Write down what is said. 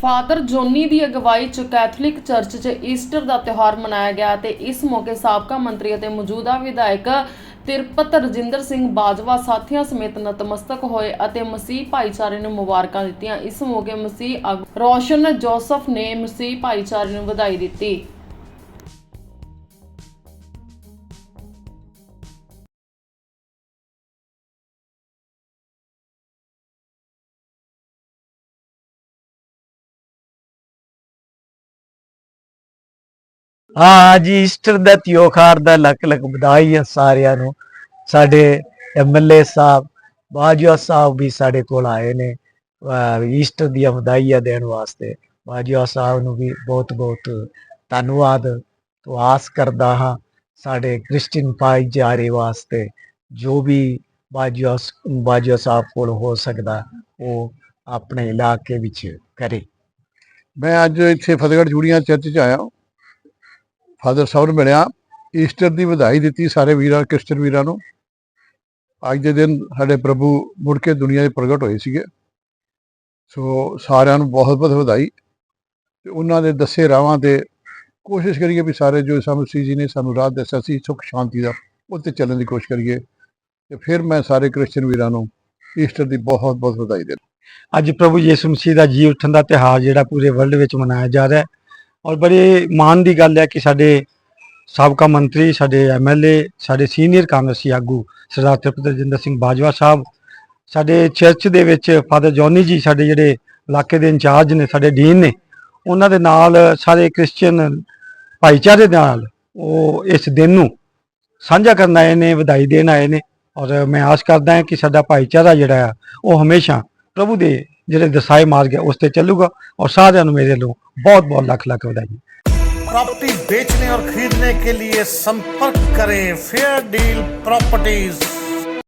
Father ਜੋਨੀ ਦੀ ਅਗਵਾਈ 'ਚ ਕੈਥੋਲਿਕ ਚਰਚ 'ਚ ਈਸਟਰ ਦਾ ਤਿਉਹਾਰ ਮਨਾਇਆ ਗਿਆ ਤੇ ਇਸ ਮੌਕੇ ਸਾਬਕਾ ਮੰਤਰੀ ਅਤੇ ਮੌਜੂਦਾ ਵਿਧਾਇਕ ਤਿਰਪਤ ਰਜਿੰਦਰ ਸਿੰਘ ਬਾਜਵਾ, ਸਾਥੀਆਂ ਸਮੇਤ ਨਤਮਸਤਕ ਹੋਏ ਅਤੇ ਮਸੀਹ ਭਾਈਚਾਰੇ ਨੂੰ ਮੁਬਾਰਕਾਂ ਦਿੱਤੀਆਂ। ਇਸ ਮੌਕੇ ਮਸੀਹ ਆਗੂ ਰੋਸ਼ਨ ਜੋਸਫ ਨੇ ਮਸੀਹ ਭਾਈਚਾਰੇ ਨੂੰ ਵਧਾਈ ਦਿੱਤੀ। ਹਾਂ ਅੱਜ ਈਸਟਰ ਦਾ ਤਿਉਹਾਰ ਦਾ ਲੱਖ ਲੱਖ ਵਧਾਈਆਂ ਸਾਰਿਆਂ ਨੂੰ। ਸਾਡੇ ਐਮਐਲਏ ਸਾਹਿਬ, ਬਾਜਵਾ ਸਾਹਿਬ ਵੀ ਸਾਡੇ ਕੋਲ ਆਏ ਨੇ ਈਸਟਰ ਦੀਆਂ ਵਧਾਈਆਂ ਦੇਣ ਵਾਸਤੇ। ਬਾਜਵਾ ਸਾਹਿਬ ਨੂੰ ਵੀ ਬਹੁਤ ਬਹੁਤ ਧੰਨਵਾਦ। ਤੋਂ ਆਸ ਕਰਦਾ ਹਾਂ ਸਾਡੇ ਕ੍ਰਿਸਚੀਅਨ ਭਾਈਚਾਰੇ ਵਾਸਤੇ, ਜੋ ਵੀ ਬਾਜਵਾ ਬਾਜਵਾ ਸਾਹਿਬ ਕੋਲ ਹੋ ਸਕਦਾ, ਉਹ ਆਪਣੇ ਇਲਾਕੇ ਵਿੱਚ ਕਰੇ। ਮੈਂ ਅੱਜ ਇੱਥੇ ਫਤਿਹਗੜ੍ਹ ਜੂੜੀਆਂ ਚਰਚ 'ਚ ਆਇਆ। ਫਾਦਰ ਸਾਹਿਬ ਨੂੰ ਮਿਲਿਆ, ਈਸਟਰ ਦੀ ਵਧਾਈ ਦਿੱਤੀ ਸਾਰੇ ਵੀਰਾਂ, ਕ੍ਰਿਸਚਨ ਵੀਰਾਂ ਨੂੰ। ਅੱਜ ਦੇ ਦਿਨ ਸਾਡੇ ਪ੍ਰਭੂ ਮੁੜ ਕੇ ਦੁਨੀਆ 'ਚ ਪ੍ਰਗਟ ਹੋਏ ਸੀਗੇ। ਸੋ ਸਾਰਿਆਂ ਨੂੰ ਬਹੁਤ ਬਹੁਤ ਵਧਾਈ। ਤੇ ਉਹਨਾਂ ਦੇ ਦੱਸੇ ਰਾਹਾਂ ਤੇ ਕੋਸ਼ਿਸ਼ ਕਰੀਏ ਵੀ ਸਾਰੇ ਜੋ ਸਾਨੂੰ ਮਸੀਹ ਜੀ ਨੇ ਸਾਨੂੰ ਰਾਹ ਦੱਸਿਆ ਸੀ, ਸੁਖ ਸ਼ਾਂਤੀ ਦਾ ਉਹ ਤੇ ਚੱਲਣ ਦੀ ਕੋਸ਼ਿਸ਼ ਕਰੀਏ। ਤੇ ਫਿਰ ਮੈਂ ਸਾਰੇ ਕ੍ਰਿਸਚਨ ਵੀਰਾਂ ਨੂੰ ਈਸਟਰ ਦੀ ਬਹੁਤ ਬਹੁਤ ਵਧਾਈ ਦਿੰਦਾ। ਅੱਜ ਪ੍ਰਭੂ ਯਿਸੂ ਮਸੀਹ ਦਾ ਜੀ ਉੱਠਣ ਦਾ ਤਿਉਹਾਰ ਜਿਹੜਾ ਪੂਰੇ ਵਰਲਡ ਵਿੱਚ ਮਨਾਇਆ ਜਾ ਰਿਹਾ ਹੈ ਔਰ ਬੜੇ ਮਾਣ ਦੀ ਗੱਲ ਹੈ ਕਿ ਸਾਡੇ ਸਾਬਕਾ ਮੰਤਰੀ, ਸਾਡੇ ਐਮਐਲਏ ਸਾਡੇ ਸੀਨੀਅਰ ਕਾਂਗਰਸੀ ਆਗੂ ਸਰਦਾਰ ਤ੍ਰਿਪਤ ਰਜਿੰਦਰ ਸਿੰਘ ਬਾਜਵਾ ਸਾਹਿਬ, ਸਾਡੇ ਚਰਚ ਦੇ ਵਿੱਚ ਫਾਦਰ ਜੌਨੀ ਜੀ, ਸਾਡੇ ਜਿਹੜੇ ਇਲਾਕੇ ਦੇ ਇੰਚਾਰਜ ਨੇ, ਸਾਡੇ ਡੀਨ ਨੇ, ਉਹਨਾਂ ਦੇ ਨਾਲ ਸਾਰੇ ਕ੍ਰਿਸਚੀਅਨ ਭਾਈਚਾਰੇ ਦੇ ਨਾਲ ਉਹ ਇਸ ਦਿਨ ਨੂੰ ਸਾਂਝਾ ਕਰਨ ਆਏ ਨੇ, ਵਧਾਈ ਦੇਣ ਆਏ ਨੇ ਔਰ ਮੈਂ ਆਸ ਕਰਦਾ ਹਾਂ ਕਿ ਸਾਡਾ ਭਾਈਚਾਰਾ ਜਿਹੜਾ ਆ, ਉਹ ਹਮੇਸ਼ਾ ਪ੍ਰਭੂ ਦੇ ਜਿਹੜੇ ਦਸਾਏ ਮਾਰਗ ਹੈ, ਉਸ ਤੇ ਚੱਲੂਗਾ ਔਰ ਸਾਰਿਆਂ ਨੂੰ ਮੇਰੇ ਵੱਲੋਂ बहुत बहुत लाख लाख बधाई प्रॉपर्टी बेचने और खरीदने के लिए संपर्क करें फेयर डील प्रॉपर्टीज